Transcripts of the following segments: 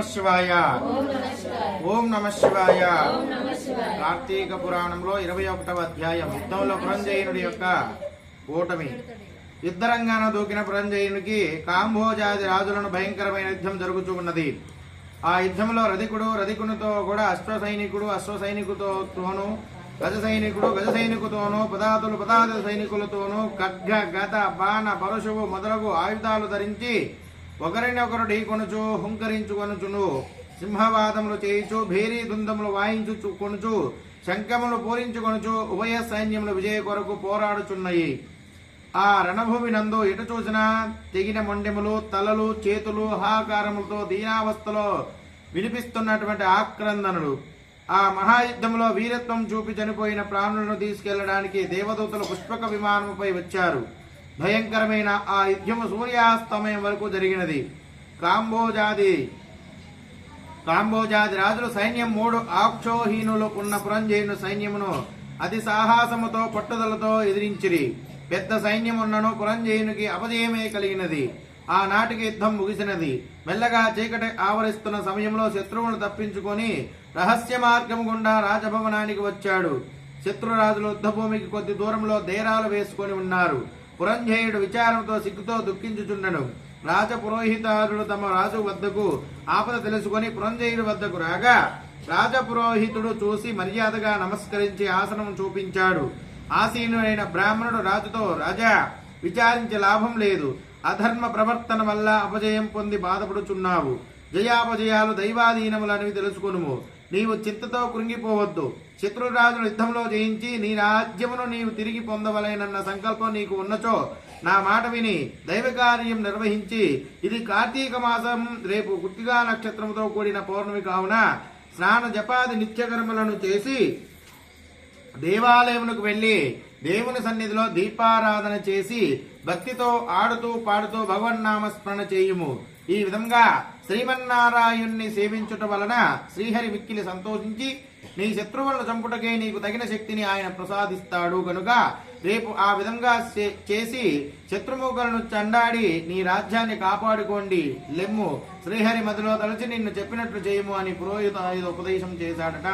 శివాయ. ఓం నమ శివాయ. కార్తీక పురాణంలో ఇరవై ఒకటవ అధ్యాయం. యుద్ధంలో పురంజయునుడి యొక్క ఓటమి. యుద్ధరంగాన దూకిన పురంజయునికి కాంభోజాది రాజులను భయంకరమైన యుద్ధం జరుగుతూ ఉన్నది. ఆ యుద్ధంలో రధికుడు రధికునితో కూడా అశ్వ సైనికుడు అశ్వ సైనికుతోను గజ సైనికుడు గజ సైనికుతోనూ పదాతులు పదాతి సైనికులతోనూ ఖడ్గ గత బాణ పరశువు మొదలగు ఆయుధాలు ధరించి ఒకరినొకరు ఢీకొనుచు హుంకరించుకొనుచును. సింహవాదములు చేయుచు భేరీ దుందములు వాయించు కొనుచు శంఖములు పూరించుకొనుచు ఉభయ సైన్యములు విజయ కొరకు పోరాడుచున్నాయి. ఆ రణభూమి నందు ఎటు చూసినా తెగిన మొండెములు తలలు చేతులు హాకారములతో దీనావస్థలో వినిపిస్తున్నటువంటి ఆక్రందనులు. ఆ మహాయుద్ధంలో వీరత్వం చూపి చనిపోయిన ప్రాణులను తీసుకెళ్ళడానికి దేవదూతలు పుష్పక విమానముపై వచ్చారు. భయంకరమైన ఆ యుద్ధము సూర్యాస్తమయం వరకు జరిగినది. కాంబోజాది కాంబోజాది రాజుల సైన్యం మూడు ఆక్షోహీనులు ఉన్న పురంజయును సైన్యమును అతి సాహసముతో పట్టుదలతో ఎదిరించిరి. పెద్ద సైన్యమున్నను పురంజయునికి అపజయమే కలిగినది. ఆనాటికి యుద్ధం ముగిసినది. మెల్లగా చీకటి ఆవరిస్తున్న సమయంలో శత్రువును తప్పించుకొని రహస్య మార్గం గుండా రాజభవనానికి వచ్చాడు. శత్రురాజులు యుద్ధభూమికి కొద్ది దూరంలో దేరాలు వేసుకొని ఉన్నారు. పురంజయుడు విచారంతో సిగ్గుతో దుఃఖించుచుండను. రాజ పురోహితారులు తమ రాజు వద్దకు ఆపద తెలుసుకొని పురంజయుడి వద్దకు రాగా రాజపురోహితుడు చూసి మర్యాదగా నమస్కరించి ఆసనం చూపించాడు. ఆసీనుడైన బ్రాహ్మణుడు రాజుతో రాజా విచారించి లాభం లేదు. అధర్మ ప్రవర్తన వల్ల అపజయం పొంది బాధపడుచున్నావు. జయాపజయాలు దైవాధీనములని తెలుసుకొనుము. నీవు చింతతో కృంగిపోవద్దు. శత్రురాజును యుద్ధంలో జయించి నీ రాజ్యమును నీవు తిరిగి పొందవలేనన్న సంకల్పం నీకు ఉన్నచో నా మాట విని దైవ కార్యం నిర్వహించి ఇది కార్తీక మాసం రేపు గుత్తిగా నక్షత్రంతో కూడిన పౌర్ణమి కావున స్నాన జపాది నిత్యకర్మలను చేసి దేవాలయమునకు వెళ్ళి దేవుని సన్నిధిలో దీపారాధన చేసి భక్తితో ఆడుతూ పాడుతూ భగవన్నామ స్మరణ చేయుము. ఈ విధంగా శ్రీమన్నారాయణ్ణి సేవించుట వలన శ్రీహరి మిక్కిలి సంతోషించి నీ శత్రువులను చంపుటకే నీకు తగిన శక్తిని ఆయన ప్రసాదిస్తాడు కనుక రేపు ఆ విధంగా చే- చేసి శత్రుముఖులను చండాడి నీ రాజ్యాన్ని కాపాడుకోండి. లెమ్ము శ్రీహరి మదిలో తలచి నిన్ను చెప్పినట్లు చేయము అని పురోహిత ఉపదేశం చేశాడట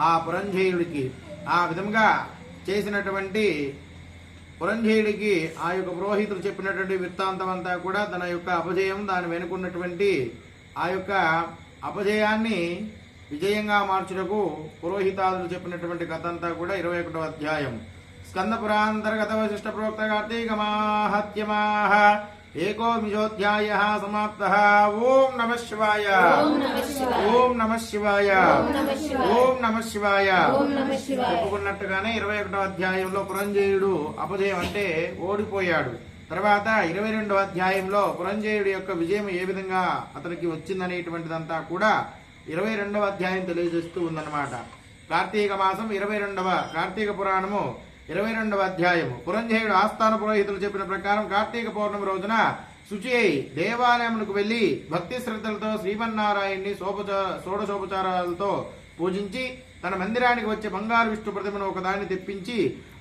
ఆ పురంజయుడికి ఆ విధంగా చేసినటువంటి పురంజయుడికి ఆ యొక్క పురోహితులు చెప్పినటువంటి వృత్తాంతం అంతా కూడా తన యొక్క అపజయం దాని వెనుకున్నటువంటి ఆ యొక్క అపజయాన్ని విజయంగా మార్చుటకు పురోహితాదులు చెప్పినటువంటి కథ అంతా కూడా ఇరవై ఒకటో అధ్యాయం. స్కంద పురాంతర్గత వశిష్ట ప్రోక్త కార్తీక మాహత్యమాహ. ఏకోమిషోధ్యాయ సమాప్త. ఓం నమ శివాయ. ఓం నమ శివాయ. ఓం నమ శివాయ. చెప్పుకున్నట్టుగానే ఇరవై ఒకటో అధ్యాయంలో పురంజయుడు అపజయం అంటే ఓడిపోయాడు. తర్వాత ఇరవై రెండో అధ్యాయంలో పురంజయుడి యొక్క విజయం ఏ విధంగా అతనికి వచ్చిందనేటువంటిదంతా కూడా ఇరవై రెండవ అధ్యాయం తెలియజేస్తూ ఉందన్నమాట. కార్తీక మాసం ఇరవై రెండవ కార్తీక పురాణము ఇరవై రెండవ అధ్యాయము. పురంజయుడు ఆస్థాన పురోహితులు చెప్పిన ప్రకారం కార్తీక పౌర్ణమి రోజున శుచి అయి దేవాలయములకు వెళ్ళి భక్తి శ్రద్ధలతో శ్రీమన్నారాయణ్ణి సోపచ షోడశోపచారాలతో పూజించి తన మందిరానికి వచ్చే బంగారు విష్ణు ప్రతిమను ఒకదాన్ని తెప్పించి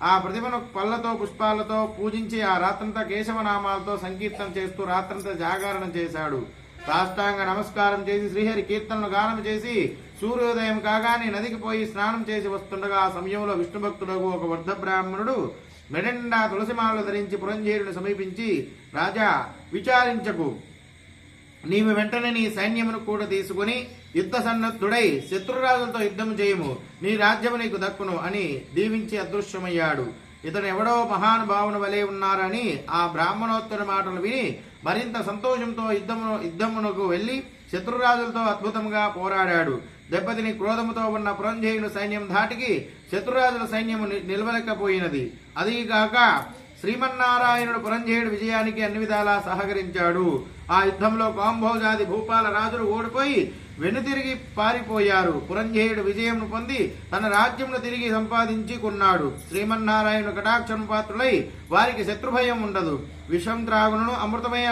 ఆ ప్రతిమను పళ్ళతో పుష్పాలతో పూజించి ఆ రాత్రంతా కేశవనామాలతో సంకీర్తన చేస్తూ రాత్రంతా జాగరణ చేశాడు. సాష్టాంగ నమస్కారం చేసి శ్రీహరి కీర్తనలు గానం చేసి సూర్యోదయం కాగానే నదికి పోయి స్నానం చేసి వస్తుండగా ఆ సమయంలో విష్ణు భక్తులకు ఒక వృద్ధ బ్రాహ్మణుడు మెడెండా తులసిమాలను ధరించి పురంజేరుని సమీపించి రాజా విచారించకు. నీవు వెంటనే నీ సైన్యమును కూడా తీసుకుని యుద్ధ సన్నద్ధుడై శత్రురాజులతో యుద్ధం చేయము. నీ రాజ్యము నీకు దక్కును అని దీవించి అదృశ్యమయ్యాడు. ఇతడు ఎవడో మహానుభావుని వలె ఉన్నారని ఆ బ్రాహ్మణోత్తర మాటలు విని మరింత సంతోషంతో యుద్ధము యుద్ధమునకు వెళ్ళి శత్రురాజులతో అద్భుతంగా పోరాడాడు. దెబ్బతిని క్రోధముతో ఉన్న పురంజయుని సైన్యం ధాటికి శత్రురాజుల సైన్యము నిలవలేకపోయినది. అదీగాక శ్రీమన్నారాయణుడు పురంజయుడి విజయానికి అన్ని విధాలా సహకరించాడు. ఆ యుద్ధంలో కాంభోజాది భూపాల రాజులు ఓడిపోయి వెనుతిరిగి పారిపోయారు. పురంజేయుడు విజయంను పొంది తన రాజ్యంను తిరిగి సంపాదించుకున్నాడు. శ్రీమన్నారాయణ శ్రీమన్నారాయణుడు కటాక్షం పాత్రులై వారికి శత్రుభయం ఉండదు. విషం త్రాగును అమృతమే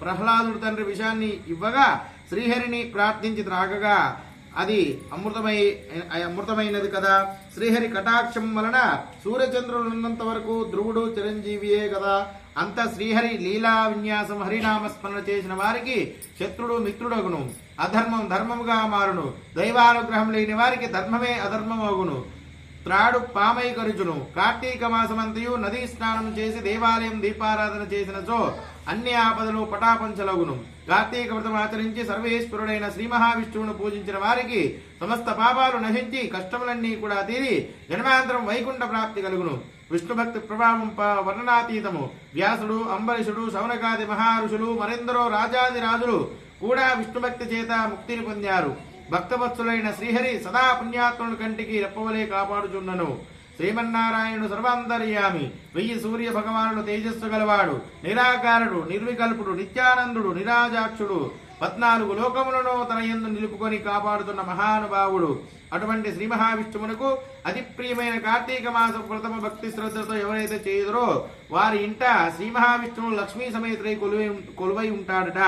ప్రహ్లాదుడు తండ్రి విషాన్ని ఇవ్వగా శ్రీహరిని ప్రార్థించి త్రాగగా. అది అమృతమై అమృతమైనది కదా. శ్రీహరి కటాక్షం వలన సూర్యచంద్రులు ఉన్నంత వరకు ధ్రువుడు చిరంజీవియే కదా. అంత శ్రీహరి లీలా విన్యాసం హరినామస్మరణ చేసిన వారికి శత్రుడు మిత్రుడగును. అధర్మం ధర్మముగా మారును. దైవానుగ్రహం లేని వారికి ధర్మమే అధర్మమగును. త్రాడు పామై కరుచును కార్తీక మాసమంతయు నదీ స్నానం చేసి దేవాలయం దీపారాధన చేసినచో అన్ని ఆపదలు పటాపంచలగును. కార్తీక వ్రతం ఆచరించి సర్వేశ్వరుడైన శ్రీ మహావిష్ణువును పూజించిన వారికి సమస్త పాపాలు నశించి కష్టములన్నీ కూడా తీరి జన్మాంతరం వైకుంఠ ప్రాప్తి కలుగును. విష్ణుభక్తి ప్రభావం ప- వర్ణనాతీతము. వ్యాసుడు అంబరీషుడు శౌనకాది మహారుషులు మరెందరో రాజాది రాజులు కూడా విష్ణుభక్తి చేత ముక్తిని పొందారు. భక్తవత్సులైన శ్రీహరి సదా పుణ్యాత్ముడు కంటికి రెప్పవలే కాపాడుచున్నను శ్రీమన్నారాయణుడు సర్వాంతర్యామి. వెయ్యి సూర్య భగవానుడు తేజస్సు గలవాడు. నిరాకారుడు నిర్వికల్పుడు నిత్యానందుడు నిరాజాక్షుడు. పద్నాలుగు లోకములను తన ఎందు నిలుపుకొని కాపాడుతున్న మహానుభావుడు. అటువంటి శ్రీ మహావిష్ణువునకు అతి ప్రియమైన కార్తీక మాస ప్రథమ భక్తి శ్రద్ధతో ఎవరైతే చేయుదరో వారి ఇంట శ్రీ మహావిష్ణువు లక్ష్మీ సమేతుడై కొలువై కొలువై ఉంటాడట.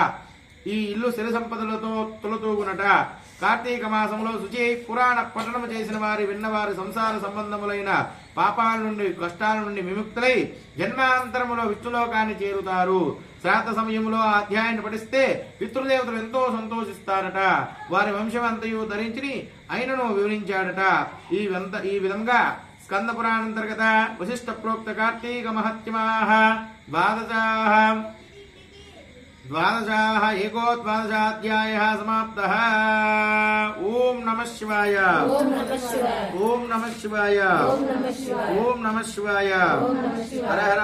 ఈ ఇల్లు సిరి సంపదలతో తులతూగునట. కార్తీక మాసంలో శుచి పురాణ పఠనం చేసిన వారి విన్నవారి సంసార సంబంధములైన పాపాల నుండి కష్టాల నుండి విముక్తులై జన్మాంతరములో విష్ణులోకాన్ని చేరుతారు. శ్రాత సమయంలో ఆ అధ్యాయాన్ని పఠిస్తే పితృదేవతలు ఎంతో సంతోషిస్తారట. వారి వంశమంతయు ధరించి అయినను వివరించాడట. ఈ వింత ఈ విధంగా స్కంద పురాణంతర్గత వశిష్ట ప్రోక్త కార్తీక మహత్యమాహ ద్వాదశాహ द्वादशाः एकोद्वादशाध्यायः समाप्तः। ॐ नमः शिवाय। ॐ नमः शिवाय। ॐ नमः शिवाय। हर हर